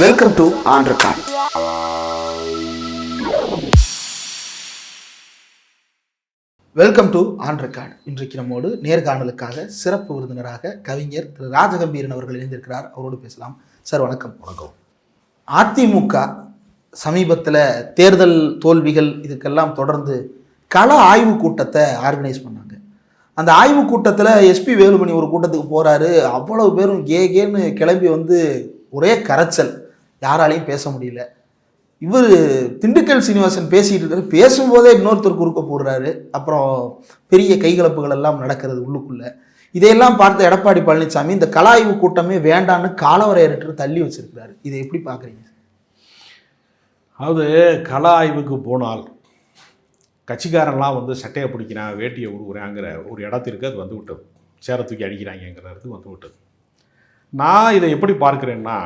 Welcome to record welcome to record இன்றைக்கு நம்மோடு நேர்காணலுக்காக சிறப்பு விருந்தினராக கவிஞர் திரு ராஜகம்பீரன் அவர்கள் இணைந்திருக்கிறார். அவரோடு பேசலாம். சார் வணக்கம். வணக்கம். அதிமுக சமீபத்தில் தேர்தல் தோல்விகள் இதுக்கெல்லாம் தொடர்ந்து கள ஆய்வு கூட்டத்தை ஆர்கனைஸ் பண்ணாங்க. அந்த ஆய்வு கூட்டத்தில் எஸ்பி வேலுமணி ஒரு கூட்டத்துக்கு போகிறாரு அவ்வளவு பேரும் கே கேன்னு கிளம்பி வந்து ஒரே கரைச்சல். யாராலையும் பேச முடியல. இவர் திண்டுக்கல் சீனிவாசன் பேசிட்டு இருக்காரு. பேசும்போதே இன்னொருத்தர் குறுக்க போடுறாரு. அப்புறம் பெரிய கைகலப்புகள் எல்லாம் நடக்கிறது உள்ளுக்குள்ள. இதையெல்லாம் பார்த்த எடப்பாடி பழனிசாமி இந்த கலாய்வு கூட்டமே வேண்டான்னு காலவரையற்று தள்ளி வச்சிருக்கிறாரு. இதை எப்படி பார்க்குறீங்க? அதாவது கலாய்வுக்கு போனால் கட்சிக்காரன்லாம் வந்து சட்டையை பிடிக்கிறான் வேட்டியை உருவுறாங்கிற ஒரு இடத்திற்கு அது வந்து விட்டது சேர தூக்கி அடிக்கிறாங்கிறது வந்து விட்டது நான் இதை எப்படி பார்க்குறேன்னா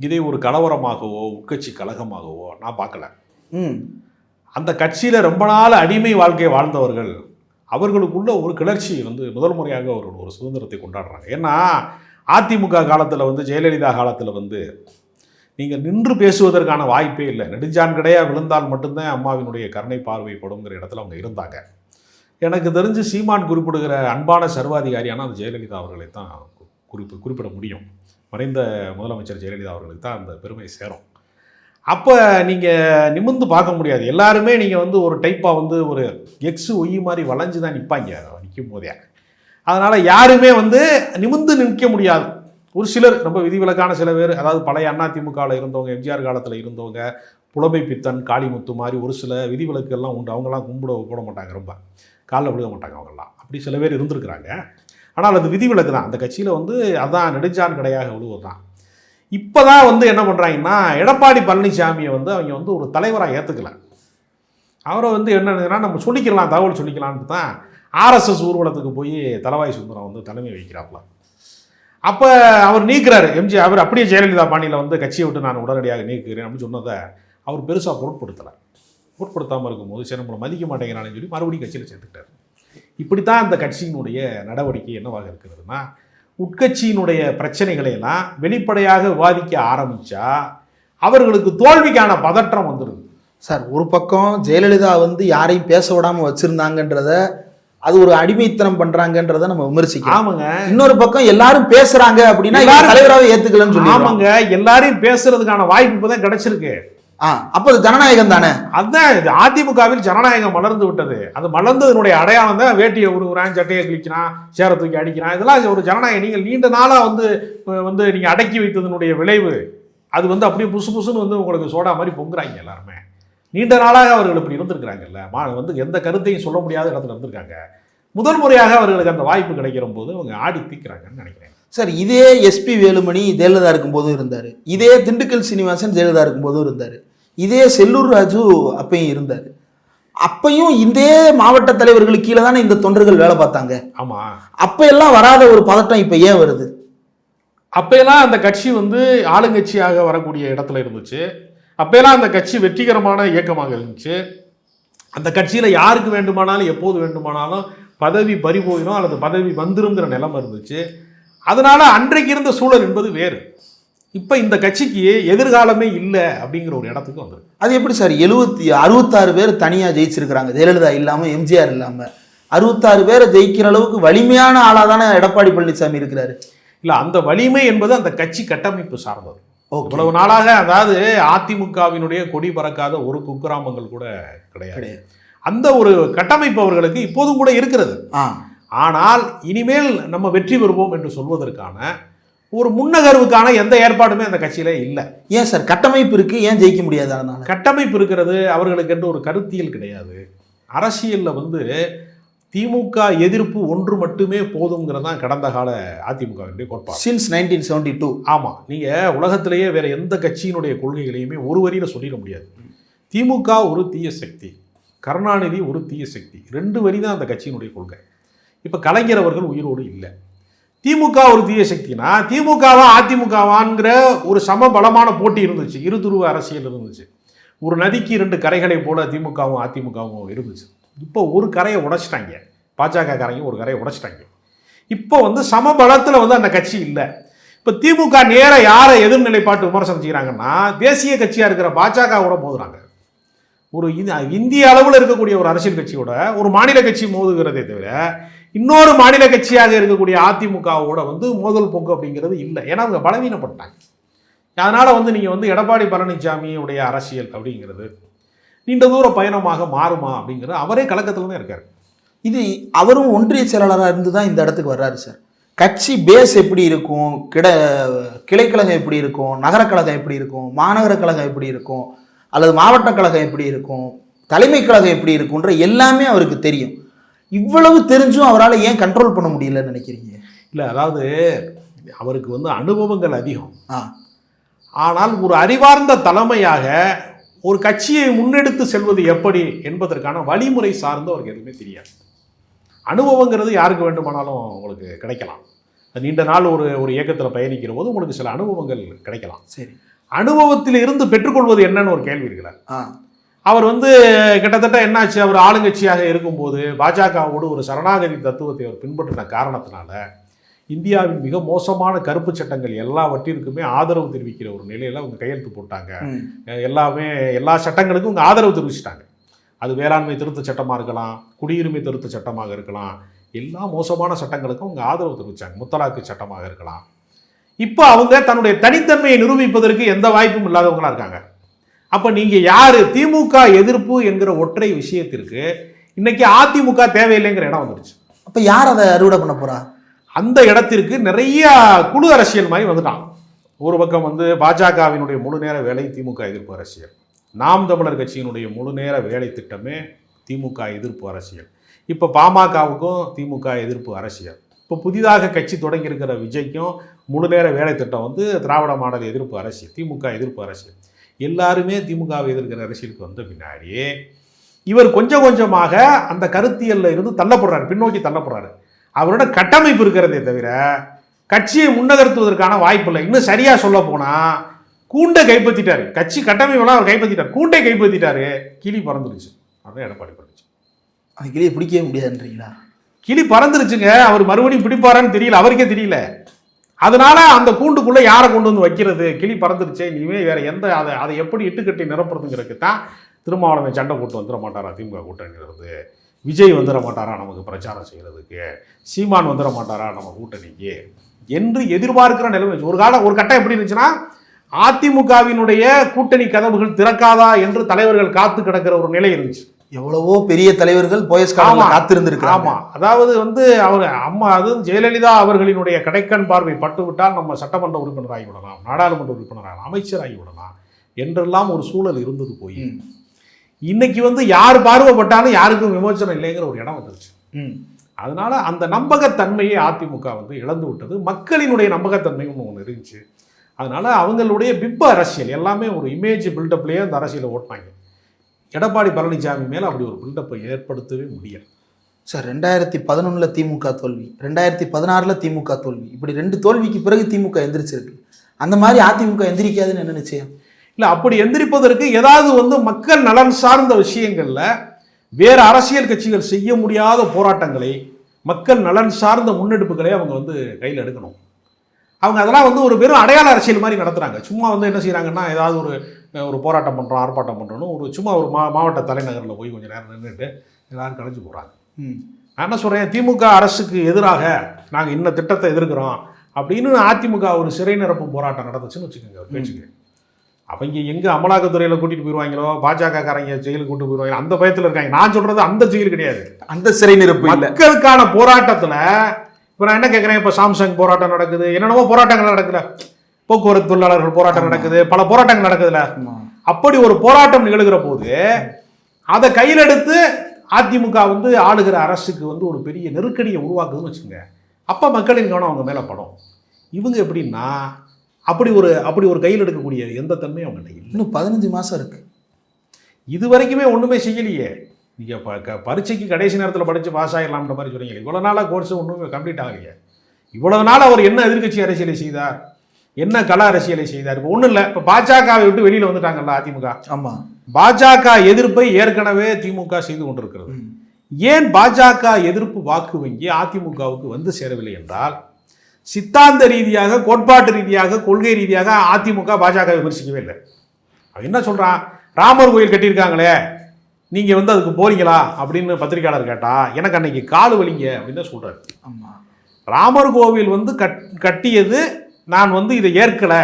இதை ஒரு கலவரமாகவோ உட்கட்சி கழகமாகவோ நான் பார்க்கல. ம். அந்த கட்சியில் ரொம்ப நாள் அடிமை வாழ்க்கையை வாழ்ந்தவர்கள் அவர்களுக்குள்ள ஒரு கிளர்ச்சி வந்து முதல் முறையாக அவர்கள் ஒரு சுதந்திரத்தை கொண்டாடுறாங்க. ஏன்னா அதிமுக காலத்தில் வந்து ஜெயலலிதா காலத்தில் வந்து நீங்கள் நின்று பேசுவதற்கான வாய்ப்பே இல்லை. நெடுஞ்சான்கடையாக விழுந்தால் மட்டும்தான் அம்மாவினுடைய கருணை பார்வைப்படுங்கிற இடத்துல அவங்க இருந்தாங்க. எனக்கு தெரிஞ்சு சீமான் குறிப்பிடுகிற அன்பான சர்வாதிகாரியான அந்த ஜெயலலிதா அவர்களை தான் குறிப்பு குறிப்பிட முடியும். மறைந்த முதலமைச்சர் ஜெயலலிதா அவர்களுக்கு தான் அந்த பெருமை சேரும். அப்போ நீங்கள் நிமிர்ந்து பார்க்க முடியாது. எல்லாருமே நீங்கள் வந்து ஒரு டைப்பாக வந்து ஒரு எக்ஸு ஒய் மாதிரி வளைஞ்சு தான் நிற்பாங்க நிற்கும் போதே. அதனால் யாருமே வந்து நிமிர்ந்து நிற்க முடியாது. ஒரு சிலர் ரொம்ப விதிவிலக்கான சில பேர் அதாவது பழைய அதிமுகவில் இருந்தவங்க எம்ஜிஆர் காலத்தில் இருந்தவங்க புலமை பித்தன் காளிமுத்து மாதிரி ஒரு சில விதிவிலக்கெல்லாம் உண்டு. அவங்கெல்லாம் கும்பிட கூட மாட்டாங்க ரொம்ப. காலில் விழுக மாட்டாங்க அவங்கெல்லாம். அப்படி சில பேர் இருந்திருக்கிறாங்க. ஆனால் அது விதிவிலக்கு தான். அந்த கட்சியில் வந்து அதான் நெடுஞ்சான் கடையாக விழுவது தான் இப்போ தான் வந்து என்ன பண்ணுறாங்கன்னா எடப்பாடி பழனிசாமியை வந்து அவங்க வந்து ஒரு தலைவராக ஏற்றுக்கல அவரை வந்து என்னன்னா நம்ம சொல்லிக்கலாம் தகவல் சொல்லிக்கலான்ட்டு தான் ஆர்எஸ்எஸ் ஊர்வலத்துக்கு போய் தலவாய் சுந்தரம் வந்து தலைமை வைக்கிறாப்புல அப்போ அவர் நீக்கிறாரு. எம்ஜி அவர் அப்படியே ஜெயலலிதா பாணியில் வந்து கட்சியை விட்டு நான் உடனடியாக நீக்குகிறேன் அப்படின்னு சொன்னதை அவர் பெருசாக பொருட்படுத்தலை. பொருட்படுத்தாமல் இருக்கும்போது சரி நம்மளை மதிக்க மாட்டேங்கிறான்னு சொல்லி மறுபடியும் கட்சியில் சேர்த்துக்கிட்டார். இப்படித்தான் அந்த கட்சியினுடைய நடவடிக்கை என்னவாக இருக்கிறதுனா உட்கட்சியினுடைய பிரச்சனைகளை எல்லாம் வெளிப்படையாக விவாதிக்க ஆரம்பிச்சா அவர்களுக்கு தோல்விக்கான பதற்றம் வந்துடுது சார் ஒரு பக்கம் ஜெயலலிதா வந்து யாரையும் பேச விடாம வச்சிருந்தாங்கன்றத அது ஒரு அடிமைத்தனம் பண்றாங்கன்றத நம்ம விமர்சிக்கலாம் ஆமாங்க. இன்னொரு பக்கம் எல்லாரும் பேசுறாங்க அப்படின்னா தலைவராகவே ஏத்துக்கலன்னு சொல்லி ஆமாங்க எல்லாரையும் பேசுறதுக்கான வாய்ப்பு இப்பதான் கிடைச்சிருக்கு. அப்போ அது ஜனநாயகம் தானே? அதுதான் இது அதிமுகவில் ஜனநாயகம் மலர்ந்து விட்டது. அது மலர்ந்ததனுடைய அடையாளம் தான் வேட்டியை உருவுறான் சட்டையை கிழிக்கிறான் சேர தூக்கி அடிக்கிறான். இதெல்லாம் ஒரு ஜனநாயகம். நீங்கள் நீண்ட நாளாக வந்து வந்து நீங்கள் அடக்கி வைத்ததனுடைய விளைவு. அது வந்து அப்படியே புசு புசுன்னு வந்து உங்களுக்கு சோடா மாதிரி பொங்குறாங்க எல்லாருமே. நீண்ட நாளாக அவர்கள் இப்படி இருந்திருக்கிறாங்கல்ல. மா வந்து எந்த கருத்தையும் சொல்ல முடியாத இடத்துல இருந்திருக்காங்க. முதல் முறையாக அவர்களுக்கு அந்த வாய்ப்பு கிடைக்கிற போது அவங்க ஆடி தீக்கிறாங்கன்னு நினைக்கிறேன். சார் இதே எஸ்பி வேலுமணி ஜெயலலிதா இருக்கும்போதும் இருந்தார். இதே திண்டுக்கல் சீனிவாசன் ஜெயலலிதா இருக்கும்போதும் இருந்தார். இதே செல்லூர் ராஜு அப்பயும் இருந்தார். அப்பையும் இதே மாவட்ட தலைவர்களுக்கு கீழே தானே இந்த தொண்டர்கள் வேலை பார்த்தாங்க. ஆமாம் அப்ப எல்லாம் வராத ஒரு பதட்டம் இப்ப ஏன் வருது? அப்போயெல்லாம் அந்த கட்சி வந்து ஆளுங்கட்சியாக வரக்கூடிய இடத்துல இருந்துச்சு. அப்போயெல்லாம் அந்த கட்சி வெற்றிகரமான இயக்கமாக இருந்துச்சு. அந்த கட்சியில் யாருக்கு வேண்டுமானாலும் எப்போது வேண்டுமானாலும் பதவி பறிபோயிடும் அல்லது பதவி வந்துருங்கிற நிலைமை இருந்துச்சு. அதனால அன்றைக்கு இருந்த சூழல் என்பது வேறு. இப்போ இந்த கட்சிக்கு எதிர்காலமே இல்லை அப்படிங்கிற ஒரு இடத்துக்கு வந்துருக்கு. அது எப்படி சார்? எழுபத்தி அறுபத்தாறு பேர் தனியா ஜெயிச்சிருக்கிறாங்க. ஜெயலலிதா இல்லாம எம்ஜிஆர் இல்லாம. அறுபத்தாறு பேரை ஜெயிக்கிற அளவுக்கு வலிமையான ஆளா தானே எடப்பாடி பழனிசாமி இருக்கிறாரு. இல்லை அந்த வலிமை என்பது அந்த கட்சி கட்டமைப்பு சார்ந்தது. இவ்வளவு நாளாக அதாவது அதிமுகவினுடைய கொடி பறக்காத ஒரு குக்கிராமங்கள் கூட கிடையாது. அந்த ஒரு கட்டமைப்பு அவர்களுக்கு இப்போதும் கூட இருக்கிறது. ஆனால் இனிமேல் நம்ம வெற்றி பெறுவோம் என்று சொல்வதற்கான ஒரு முன்னகர்வுக்கான எந்த ஏற்பாடுமே அந்த கட்சியில இல்லை. ஏன் சார்? கட்டமைப்பு இருக்கு ஏன் ஜெயிக்க முடியாது அதனால? கட்டமைப்பு இருக்கிறது அவர்களுக்கு என்று ஒரு கருத்தியல் கிடையாது. அரசியல்ல வந்து திமுக எதிர்ப்பு ஒன்று மட்டுமே போதுங்கிறது தான் கடந்த கால அதிமுகவினுடைய கோட்பாடு. சின்ஸ் நைன்டீன் செவன்டி டூ ஆமாம் நீங்கள் உலகத்திலேயே வேற எந்த கட்சியினுடைய கொள்கைகளையுமே ஒரு வரியில் சொல்லிட முடியாது. திமுக ஒரு தீய சக்தி கருணாநிதி ஒரு தீய சக்தி ரெண்டு வரி தான் அந்த கட்சியினுடைய கொள்கை. இப்போ கலைஞர் அவர்கள் உயிரோடு இல்லை. திமுக ஒரு தீய சக்தினா திமுகவா அதிமுகவாங்கிற ஒரு சம பலமான போட்டி இருந்துச்சு. இருதுருவ அரசியல் இருந்துச்சு. ஒரு நதிக்கு இரண்டு கரைகளை போல திமுகவும் அதிமுகவும் இருந்துச்சு. இப்போ ஒரு கரையை உடைச்சிட்டாங்க. பாஜக காரங்க ஒரு கரையை உடைச்சிட்டாங்க. இப்போ வந்து சமபலத்தில் வந்து அந்த கட்சி இல்லை. இப்போ திமுக நேராக யாரை எதிர்நிலைப்பாட்டு விமர்சனம் செய்கிறாங்கன்னா தேசிய கட்சியாக இருக்கிற பாஜகவோட மோதுறாங்க. ஒரு இந்திய அளவில் இருக்கக்கூடிய ஒரு அரசியல் கட்சியோட ஒரு மாநில கட்சி மோதுகிறதே தவிர இன்னொரு மாநில கட்சியாக இருக்கக்கூடிய அதிமுகவோட வந்து மோதல் போக்கு அப்படிங்கிறது இல்லை. ஏன்னா அவங்க பலவீனப்பட்டாங்க. அதனால் வந்து நீங்கள் வந்து எடப்பாடி பழனிசாமியுடைய அரசியல் அப்படிங்கிறது நீண்ட தூர பயணமாக மாறுமா அப்படிங்கிறது அவரே கலக்கத்தில் தான் இருக்கார். இது அவரும் ஒன்றிய செயலாளராக இருந்து தான் இந்த இடத்துக்கு வர்றாரு சார். கட்சி பேஸ் எப்படி இருக்கும்? கிட கிளைக்கழகம் எப்படி இருக்கும்? நகரக் கழகம் எப்படி இருக்கும்? மாநகர கழகம் எப்படி இருக்கும்? அல்லது மாவட்ட கழகம் எப்படி இருக்கும்? தலைமை கழகம் எப்படி இருக்குன்ற எல்லாமே அவருக்கு தெரியும். இவ்வளவு தெரிஞ்சும் அவரால் ஏன் கண்ட்ரோல் பண்ண முடியலன்னு நினைக்கிறீங்க? இல்லை அதாவது அவருக்கு வந்து அனுபவங்கள் அதிகம். ஆ. ஆனால் ஒரு அறிவார்ந்த தலைமையாக ஒரு கட்சியை முன்னெடுத்து செல்வது எப்படி என்பதற்கான வழிமுறை சார்ந்து அவருக்கு எதுவுமே தெரியாது. அனுபவங்கிறது யாருக்கு வேண்டுமானாலும் உங்களுக்கு கிடைக்கலாம். நீண்ட நாள் ஒரு ஒரு இயக்கத்தில் பயணிக்கிற போது உங்களுக்கு சில அனுபவங்கள் கிடைக்கலாம். சரி. அனுபவத்தில் இருந்து பெற்றுக்கொள்வது என்னன்னு ஒரு கேள்வி இருக்குல்ல ஆ. அவர் வந்து கிட்டத்தட்ட என்னாச்சு? அவர் ஆளுங்கட்சியாக இருக்கும்போது பாஜகவோடு ஒரு சரணாகதி தத்துவத்தை அவர் பின்பற்றின காரணத்தினால இந்தியாவின் மிக மோசமான கருப்பு சட்டங்கள் எல்லாவற்றிற்குமே ஆதரவு தெரிவிக்கிற ஒரு நிலையில அவங்க கையெழுத்து போட்டாங்க. எல்லாமே எல்லா சட்டங்களுக்கும் அவங்க ஆதரவு தெரிவிச்சிட்டாங்க. அது வேளாண்மை திருத்த சட்டமாக இருக்கலாம் குடியுரிமை திருத்த சட்டமாக இருக்கலாம் எல்லா மோசமான சட்டங்களுக்கும் அவங்க ஆதரவு தெரிவிச்சாங்க. முத்தலாக்கு சட்டமாக இருக்கலாம். இப்போ அவங்க தன்னுடைய தனித்தன்மையை நிரூபிப்பதற்கு எந்த வாய்ப்பும் இல்லாதவங்களா இருக்காங்க. அப்போ நீங்கள் யார்? திமுக எதிர்ப்பு என்கிற ஒற்றை விஷயத்திற்கு இன்னைக்கு அதிமுக தேவையில்லைங்கிற இடம் வந்துருச்சு. அப்போ யார் அதை அறுவடை பண்ண போறா? அந்த இடத்திற்கு நிறைய குழு அரசியல் மாதிரி வந்துட்டான் ஒரு பக்கம் வந்து பாஜகவினுடைய முழு நேர வேலை திமுக எதிர்ப்பு அரசியல். நாம் தமிழர் கட்சியினுடைய முழு நேர வேலை திட்டமே திமுக எதிர்ப்பு அரசியல். இப்போ பாமகவுக்கும் திமுக எதிர்ப்பு அரசியல். இப்போ புதிதாக கட்சி தொடங்கியிருக்கிற விஜய்க்கும் முழு நேர வேலை திட்டம் வந்து திராவிட மாடல் எதிர்ப்பு அரசியல் திமுக எதிர்ப்பு அரசியல். எல்லாருமே திமுகவை எதிர்க்கிற அரசியலுக்கு வந்த பின்னாடி இவர் கொஞ்சம் கொஞ்சமாக அந்த கருத்தியல்ல இருந்து தள்ளப்படுறாரு பின்னோக்கி தள்ளப்படுறாரு. அவரோட கட்டமைப்பு இருக்கிறதே தவிர கட்சியை முன்னகர்த்துவதற்கான வாய்ப்பு இல்லை இன்னும் சரியா சொல்ல போனா கூண்டை கைப்பற்றிட்டாரு. கட்சி கட்டமைப்பெல்லாம் அவர் கைப்பற்றிட்டார். கூண்டை கைப்பற்றிட்டாரு. கிளி பறந்துருச்சு. அதான் எடப்பாடி பழனிசாமி அந்த கிளியை பிடிக்கவே முடியாதுன்றீங்களா? கிளி பறந்துருச்சுங்க. அவர் மறுபடியும் பிடிப்பாரான்னு தெரியல. அவருக்கே தெரியல. அதனால அந்த கூண்டுக்குள்ளே யாரை கொண்டு வந்து வைக்கிறது? கிளி பறந்துருச்சே இனிமேல் வேறு எந்த அதை அதை எப்படி இட்டுக்கட்டி நிரப்புறதுங்கிறதுக்கு தான் திருமாவளவன் சண்டை போட்டு வந்துட மாட்டாரா? திமுக கூட்டணிங்கிறது விஜய் வந்துட மாட்டாரா? நமக்கு பிரச்சாரம் செய்கிறதுக்கு சீமான் வந்துட மாட்டாரா? நம்ம கூட்டணிக்கு. என்று எதிர்பார்க்கிற நிலைமை ஒரு காலம் ஒரு கட்டம் எப்படி இருந்துச்சுன்னா அதிமுகவினுடைய கூட்டணி கதவுகள் திறக்காதா என்று தலைவர்கள் காத்து கிடக்கிற ஒரு நிலை இருந்துச்சு. எவ்வளவோ பெரிய தலைவர்கள் போயஸ். காத்திருந்திருக்காங்க ஆமா. அதாவது வந்து அவர் அம்மா அது ஜெயலலிதா அவர்களினுடைய கடைக்கண் பார்வை பட்டுவிட்டால் நம்ம சட்டமன்ற உறுப்பினராகி விடலாம் நாடாளுமன்ற உறுப்பினராகலாம் அமைச்சராகி விடலாம் என்றெல்லாம் ஒரு சூழல் இருந்தது போய். இன்னைக்கு வந்து யார் பார்வைப்பட்டாலும் யாருக்கும் விமோசனம் இல்லைங்கிற ஒரு இடம் வந்துருச்சு. அதனால அந்த நம்பகத்தன்மையை அதிமுக வந்து இழந்து விட்டது. மக்களினுடைய நம்பகத்தன்மையும் ஒன்று இருந்துச்சு. அதனால அவங்களுடைய பிம்ப அரசியல் எல்லாமே ஒரு இமேஜ் பில்டப்லேயே அந்த அரசியலை ஓட்டினாங்க. எடப்பாடி பழனிசாமி மேலே அப்படி ஒரு பில்டப்பை ஏற்படுத்தவே முடியல. சார் ரெண்டாயிரத்தி பதினொன்றில் திமுக தோல்வி ரெண்டாயிரத்தி பதினாறில் திமுக தோல்வி இப்படி ரெண்டு தோல்விக்கு பிறகு திமுக எந்திரிச்சிருக்கு. அந்த மாதிரி அதிமுக எந்திரிக்காதுன்னு என்ன நிச்சயம்? இல்லை அப்படி எந்திரிப்பதற்கு ஏதாவது வந்து மக்கள் நலன் சார்ந்த விஷயங்களில் வேறு அரசியல் கட்சிகள் செய்ய முடியாத போராட்டங்களை மக்கள் நலன் சார்ந்த முன்னெடுப்புகளை அவங்க வந்து கையில் எடுக்கணும். அவங்க அதெல்லாம் வந்து ஒரு வெறும் அடையாள அரசியல் மாதிரி நடத்துகிறாங்க சும்மா வந்து என்ன செய்கிறாங்கன்னா ஏதாவது ஒரு ஒரு போராட்டம் பண்ணுறோம் ஆர்ப்பாட்டம் பண்ணுறோன்னு ஒரு சும்மா ஒரு மா மாவட்ட தலைநகரில் போய் கொஞ்சம் நேரம் நின்றுட்டு எல்லாரும் கலைஞ்சு போகிறாங்க ம். நான் என்ன சொல்கிறேன் திமுக அரசுக்கு எதிராக நாங்கள் இன்ன திட்டத்தை எதிர்க்கிறோம் அப்படின்னு அதிமுக ஒரு சிறை நிரப்பும் போராட்டம் நடந்துச்சுன்னு வச்சுக்கோங்க ஒரு பேச்சுக்கு. அவங்க எங்கே அமலாக்கத்துறையில் கூட்டிகிட்டு போயிடுவாங்களோ பாஜக காரங்க ஜெயிலுக்கு கூட்டு போயிடுவாங்க அந்த பயத்தில் இருக்காங்க. நான் சொல்கிறது அந்த ஜெயில் கிடையாது. அந்த சிறை நிரப்பு மக்களுக்கான போராட்டத்தில் இப்போ நான் என்ன கேட்குறேன் இப்போ சாம்சங் போராட்டம் நடக்குது என்னென்னவோ போராட்டங்கள் நடக்குதுல. போக்குவரத்து தொழிலாளர்கள் போராட்டம். நடக்குது பல போராட்டங்கள் நடக்குதுல. ஆமா. அப்படி ஒரு போராட்டம் நிகழ்கிற போது அதை கையில் எடுத்து அதிமுக வந்து ஆளுகிற அரசுக்கு வந்து ஒரு பெரிய நெருக்கடியை உருவாக்குதுன்னு வச்சுக்கோங்க. அப்போ மக்களின் கவனம் அவங்க மேலே படும். இவங்க எப்படின்னா அப்படி ஒரு அப்படி ஒரு கையில் எடுக்கக்கூடிய எந்த தன்மையும் அவங்கள்ட்ட இல்லை. இன்னும் பதினஞ்சு மாசம் இருக்கு. இது வரைக்குமே ஒன்றுமே செய்யலையே. நீங்கள் ப க பரீட்சைக்கு கடைசி நேரத்தில் படித்து பாஸ் ஆகிடலாம்ன்ற மாதிரி சொல்றீங்க இவ்வளோ நாளாக கோர்ஸ் ஒன்றுமே கம்ப்ளீட் ஆகலையே. இவ்வளவு நாள் அவர் என்ன எதிர்க்கட்சி அரசியலை செய்தார்? என்ன கல அரசியலை செய்தார்? இப்போ ஒன்றும் இல்லை. இப்போ பாஜகவை விட்டு வெளியில் வந்துட்டாங்கல்ல அதிமுக. ஆமா. பாஜக எதிர்ப்பை ஏற்கனவே திமுக செய்து கொண்டிருக்கிறது. ஏன் பாஜக எதிர்ப்பு வாக்கு வங்கி அதிமுகவுக்கு வந்து சேரவில்லை என்றால் சித்தாந்த ரீதியாக கோட்பாட்டு ரீதியாக கொள்கை ரீதியாக அதிமுக பாஜக விமர்சிக்கவே இல்லை. அவன் என்ன சொல்றான்? ராமர் கோயில் கட்டியிருக்காங்களே. நீங்க வந்து அதுக்கு போறீங்களா? அப்படின்னு பத்திரிக்கையாளர் கேட்டா எனக்கு அன்னைக்கு கால் வலிங்க. அப்படின்னு தான் சொல்றாரு. ஆமா. ராமர் கோவில் வந்து கட் கட்டியது நான் வந்து இதை ஏற்கல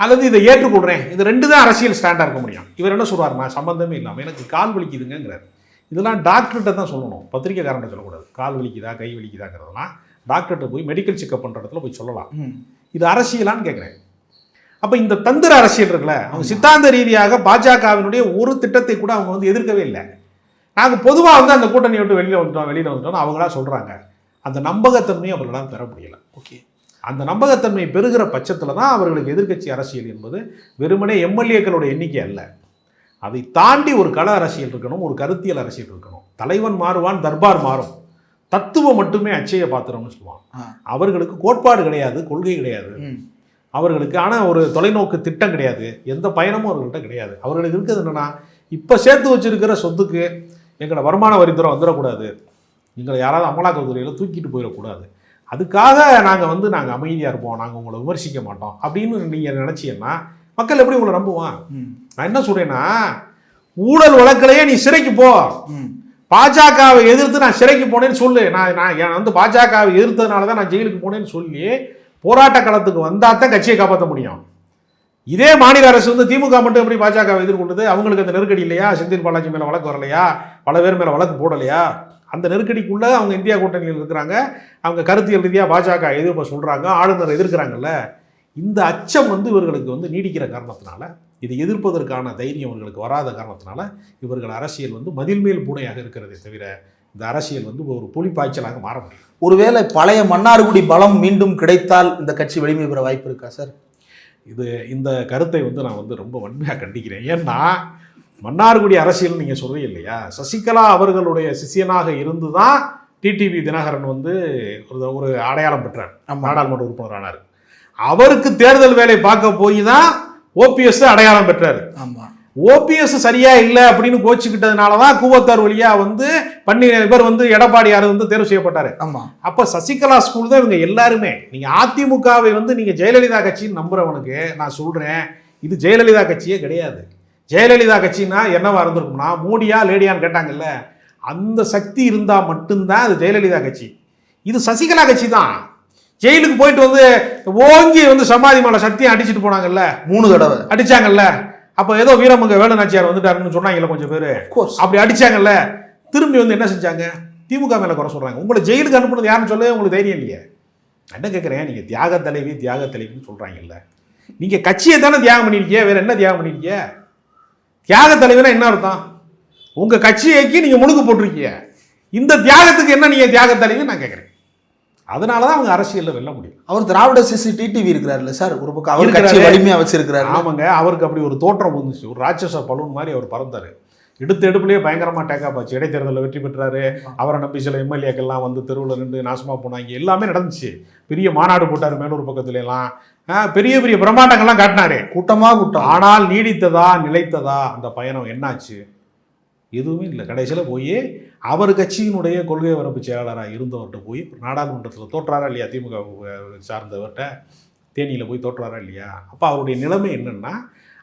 அல்லது இதை ஏற்றுக்கொள்றேன். இது ரெண்டு தான் அரசியல் ஸ்டாண்டாக இருக்க முடியும். இவர் என்ன சொல்றாருன்னா சம்பந்தமே இல்லாமல் எனக்கு கால் வலிக்குதுங்கிறார் இதெல்லாம் டாக்டர்கிட்ட தான் சொல்லணும். பத்திரிக்கைக்காரன்ட்ட சொல்லக்கூடாது. கால் வலிக்குதா கை வலிக்குதாங்கிறதெல்லாம் டாக்டர்கிட்ட போய் மெடிக்கல் செக்அப் பண்ணுற இடத்துல போய் சொல்லலாம். இது அரசியலான்னு கேட்குறேன் அப்போ இந்த தந்திர அரசியல் இருக்குல்ல அவங்க சித்தாந்த ரீதியாக பாஜகவினுடைய ஒரு திட்டத்தை கூட அவங்க வந்து எதிர்க்கவே இல்லை. நாங்கள் பொதுவாக வந்து அந்த கூட்டணியை விட்டு வெளியில் வந்துட்டோம் வெளியில் வந்துட்டோம்னு அவங்களா சொல்கிறாங்க அந்த நம்பகத்தன்மையை அவர்களால் பெற முடியல. ஓகே. அந்த நம்பகத்தன்மை பெறுகிற பட்சத்தில் தான் அவர்களுக்கு எதிர்க்கட்சி அரசியல் என்பது வெறுமனே எம்எல்ஏக்களோட எண்ணிக்கை அல்ல. அதை தாண்டி ஒரு கள அரசியல் இருக்கணும் ஒரு கருத்தியல் அரசியல் இருக்கணும். தலைவன் மாறுவான் தர்பார் மாறும். தத்துவம் மட்டுமே அச்சய பாத்திரம்னு சொல்லுவான். அவர்களுக்கு கோட்பாடு கிடையாது கொள்கை கிடையாது. அவர்களுக்கு ஆனால் ஒரு தொலைநோக்கு திட்டம் கிடையாது. எந்த பயணமும் அவர்கள்ட்ட கிடையாது. அவர்களுக்கு இருக்கிறது என்னன்னா இப்போ சேர்த்து வச்சிருக்கிற சொத்துக்கு எங்களை வருமான வரித்துறை வந்துடக்கூடாது எங்களை யாராவது அமலாக்கத்துறையில் தூக்கிட்டு போயிடக்கூடாது அதுக்காக நாங்கள் வந்து நாங்கள் அமைதியாக இருப்போம். நாங்கள் உங்களை விமர்சிக்க மாட்டோம். அப்படின்னு நீங்கள் நினச்சீங்கன்னா மக்கள் எப்படி உங்களை நம்புவான். நான் என்ன சொல்கிறேன்னா ஊழல் வழக்கிலேயே நீ சிறைக்கு போ. பாஜகவை எதிர்த்து நான் சிறைக்கு போனேன்னு சொல்லு. நான் நான் வந்து பாஜகவை எதிர்த்ததுனால தான் நான் ஜெயிலுக்கு போனேன்னு சொல்லி போராட்ட களத்துக்கு வந்தால் தான் கட்சியை காப்பாற்ற முடியும். இதே மாநில அரசு வந்து திமுக மட்டும் எப்படி பாஜகவை எதிர்கொண்டது அவங்களுக்கு அந்த நெருக்கடி இல்லையா? செந்தில் பாலாஜி மேலே வழக்கு வரலையா? பல பேர் மேலே வழக்கு போடலையா? அந்த நெருக்கடிக்குள்ள அவங்க இந்தியா கூட்டணியில் இருக்கிறாங்க. அவங்க கருத்தியல் ரீதியாக பாஜக எதிர்ப்பை சொல்கிறாங்க ஆளுநர் எதிர்க்கிறாங்கல்ல இந்த அச்சம் வந்து இவர்களுக்கு வந்து நீடிக்கிற காரணத்தினால இதை எதிர்ப்பதற்கான தைரியம் இவர்களுக்கு வராத காரணத்தினால இவர்கள் அரசியல் வந்து மதில் மேல் பூனையாக இருக்கிறதே தவிர இந்த அரசியல் வந்து ஒரு புலிப்பாய்ச்சலாக மாற முடியும் ஒருவேளை பழைய மன்னார்குடி பலம் மீண்டும் கிடைத்தால் இந்த கட்சி வலிமை பெற வாய்ப்பு இருக்கா சார்? இது இந்த கருத்தை வந்து நான் வந்து ரொம்ப வன்மையாக கண்டிக்கிறேன். ஏன்னா மன்னார்குடி அரசியல் நீங்கள் சொல்றீங்க இல்லையா? சசிகலா அவர்களுடைய சிஷியனாக இருந்து தான் டிடிவி தினகரன் வந்து ஒரு ஒரு அடையாளம் பெற்றார். நாடாளுமன்ற உறுப்பினர் ஆனார் அவருக்கு தேர்தல் வேலை பார்க்க போய் தான் ஓபிஎஸ் அடையாளம் பெற்றார். ஆமா. ஓபிஎஸ் சரியா இல்லை அப்படின்னு கோச்சுக்கிட்டதுனால தான் கூவத்தார் வழியா வந்து பண்ணி இவர் வந்து எடப்பாடியார் வந்து தேர்வு செய்யப்பட்டார். ஆமா. அப்போ சசிகலா ஸ்கூல் தான் இவங்க எல்லாருமே. நீங்கள் அதிமுகவை வந்து நீங்கள் ஜெயலலிதா கட்சின்னு நம்புறவனுக்கு நான் சொல்கிறேன் இது ஜெயலலிதா கட்சியே கிடையாது. ஜெயலலிதா கட்சின்னா என்னவா இருந்திருக்கும்னா மோடியா லேடியான்னு கேட்டாங்கல்ல. அந்த சக்தி இருந்தால் மட்டும்தான் அது ஜெயலலிதா கட்சி. இது சசிகலா கட்சி தான் ஜெயிலுக்கு போயிட்டு வந்து ஓங்கி வந்து சமாதி மேலே சத்தியம் அடிச்சிட்டு போனாங்கல்ல. மூணு தடவை. அடிச்சாங்கல்ல. அப்போ ஏதோ வீரமங்க வேலுநாச்சியார் வந்துட்டாருன்னு சொன்னாங்கல்ல கொஞ்சம் பேர். அப்படி அடிச்சாங்கல்ல. திரும்பி வந்து என்ன செஞ்சாங்க? திமுக மேல குறை சொல்றாங்க. உங்களை ஜெயிலுக்கு அனுப்புனது யாருன்னு சொல்ல உங்களுக்கு தைரியம் இல்லையே. என்ன கேட்குறேன் நீங்க தியாக தலைவி தியாக தலைவின்னு சொல்றாங்கல்ல. நீங்க கட்சியை தானே தியாகம் பண்ணிருக்கீங்க வேற என்ன தியாகம் பண்ணிருக்கீங்க தியாக தலைவினா என்ன அர்த்தம்? உங்க கட்சியைக்கு நீங்க முழுக்கு போட்டிருக்கீங்க. இந்த தியாகத்துக்கு என்ன நீங்க தியாக தலைவி நான் கேட்குறேன் அதனால தான் அவங்க அரசியல்ல வெல்ல முடியும். அவர் திராவிட சிசி டிடிவி இருக்கிறாருல்ல சார்? ஒரு பக்கம் அவர் இருக்கிறாரு. கட்சியை வலிமையா வச்சிருக்கிறாரு ஆமாங்க அவருக்கு அப்படி ஒரு தோற்றம் வந்துச்சு. ஒரு ராட்சச பலூன் மாதிரி அவர் பறந்தாரு. எடுத்த எடுப்புலயே பயங்கரமா டேக்கப் ஆச்சு இடைத்தேர்தலில் வெற்றி பெற்றாரு. அவரை நம்பி சில எம்எல்ஏக்கள்லாம் வந்து தெருவில் நின்று நாசமா போனாங்க. எல்லாமே நடந்துச்சு. பெரிய மாநாடு போட்டார் மேலூர் பக்கத்துல எல்லாம் ஆ, பெரிய பெரிய பிரம்மாண்டங்கள்லாம் காட்டினாரு. கூட்டமா கூட்டம். ஆனால் நீடித்ததா நிலைத்ததா அந்த பயணம் என்னாச்சு? எதுவுமே இல்லை. கடைசியில் போய் அவர் கட்சியினுடைய கொள்கை வரப்பு செயலாளராக இருந்தவர்கிட்ட போய் நாடாளுமன்றத்தில் தோற்றாரா இல்லையா? திமுக சார்ந்தவர்கிட்ட தேனியில் போய் தோற்றாரா இல்லையா? அப்போ அவருடைய நிலைமை என்னன்னா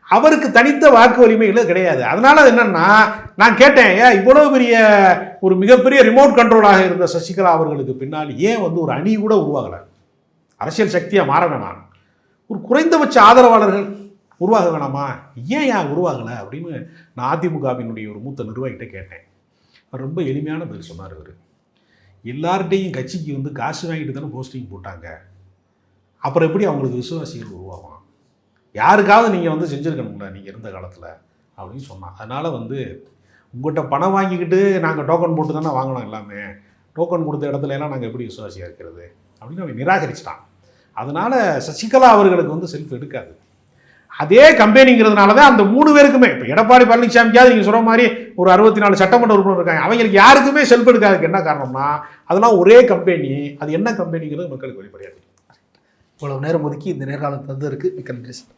அவருக்கு தனித்த வாக்கு வலிமைகள் கிடையாது. அதனால அது என்னன்னா நான் கேட்டேன் ஏன் இவ்வளவு பெரிய ஒரு மிகப்பெரிய ரிமோட் கண்ட்ரோலாக இருந்த சசிகலா அவர்களுக்கு பின்னால் ஏன் வந்து ஒரு அணி கூட உருவாகலை? அரசியல் சக்தியாக மாற வேணாம். ஒரு குறைந்தபட்ச ஆதரவாளர்கள் உருவாக வேணாமா? ஏன் ஏன் உருவாகலை அப்படின்னு நான் அதிமுகவினுடைய ஒரு மூத்த நிர்வாகிகிட்ட கேட்டேன். அவர் ரொம்ப எளிமையான பதில் சொன்னார் அவர். எல்லார்கிட்டையும் கட்சிக்கு வந்து காசு வாங்கிட்டு தானே போஸ்டிங் போட்டாங்க. அப்புறம் எப்படி அவங்களுக்கு விசுவாசிகள் உருவாகும்? யாருக்காவது நீங்கள் வந்து செஞ்சுருக்கணும்ல நீங்கள் இருந்த காலத்தில் அப்படின்னு சொன்னான். அதனால் வந்து உங்கள்கிட்ட பணம் வாங்கிக்கிட்டு நாங்கள் டோக்கன் போட்டு தானே வாங்கினோம் எல்லாமே. டோக்கன் கொடுத்த இடத்துல எல்லாம் நாங்கள் எப்படி விசுவாசியாக இருக்கிறது? அப்படின்னு அவன் நிராகரிச்சிட்டான். அதனால் சசிகலா அவர்களுக்கு வந்து செல்ஃப் எடுக்காது. அதே கம்பெனிங்கிறதுனால தான் அந்த மூணு பேருக்குமே இப்போ எடப்பாடி பழனிசாமிக்காவது நீங்கள் சொல்கிற மாதிரி ஒரு அறுபத்தி நாலு சட்டமன்ற உறுப்பினர் இருக்காங்க. அவங்களுக்கு யாருக்குமே செல்ஃப் எடுக்காதுக்கு என்ன காரணம்னா அதெல்லாம் ஒரே கம்பெனி அது என்ன கம்பெனிங்கிறது மக்களுக்கு வெளிப்படையாது இவ்வளவு நேரம் ஒதுக்கி இந்த நேர்காணல் தந்ததற்கு மிக்க நன்றி சார்.